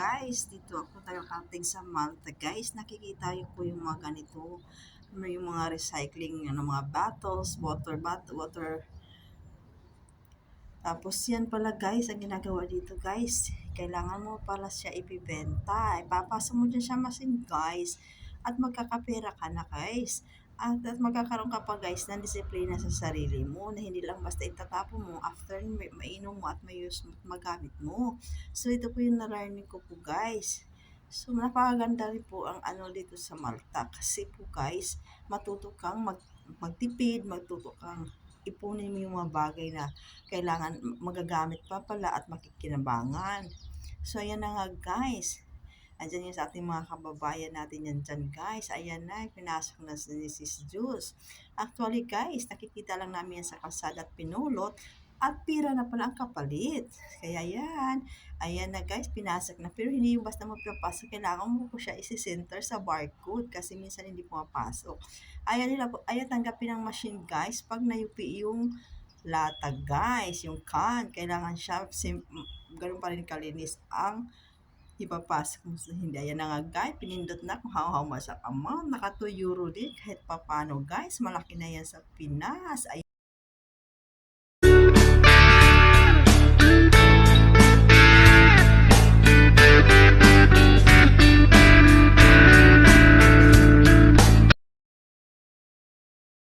guys, dito ako tayo kating sa Malta guys. Nakikita po yung mga ganito, yung mga recycling, ano, mga bottles, water bottle, water. Tapos yan pala guys, ang ginagawa dito guys, kailangan mo pala siya ipibenta. Ipapasa mo dyan siya masin guys, at magkakapera ka na guys. At, at magkakaroon ka pa guys ng disiplina sa sarili mo na hindi lang basta itatapon mo after may, mainom mo at may use mo at magamit mo. So ito po yung narinig ko po guys. So napakaganda rin po ang ano dito sa Malta kasi po guys matuto kang mag, magtipid, matuto kang ipunin mo yung mga bagay na kailangan magagamit pa pala at makikinabangan. So ayan na nga guys. Andyan yung sa ating mga kababayan natin yan dyan, guys. Ayan na, pinasok na si Sis Juice. Actually, guys, nakikita lang namin yan sa kalsada at pinulot. At pira na pala ang kapalit. Kaya yan. Ayan na guys, pinasok na. Pero hindi yung basta mo pinapasok. Kailangan mo po siya isi-center sa barcode kasi minsan hindi pumapasok. Ayan nila po. Ayan tanggapin ng machine guys pag nayupi yung lata guys. Yung can. Kailangan siya sim- ganun pa rin kalinis ang ipapasok mo sa hindi. Ayan na nga guys, pinindot na kung how how much ang amount. Naka 2 euro din kahit papano guys. Malaki na yan sa Pinas. Ayan.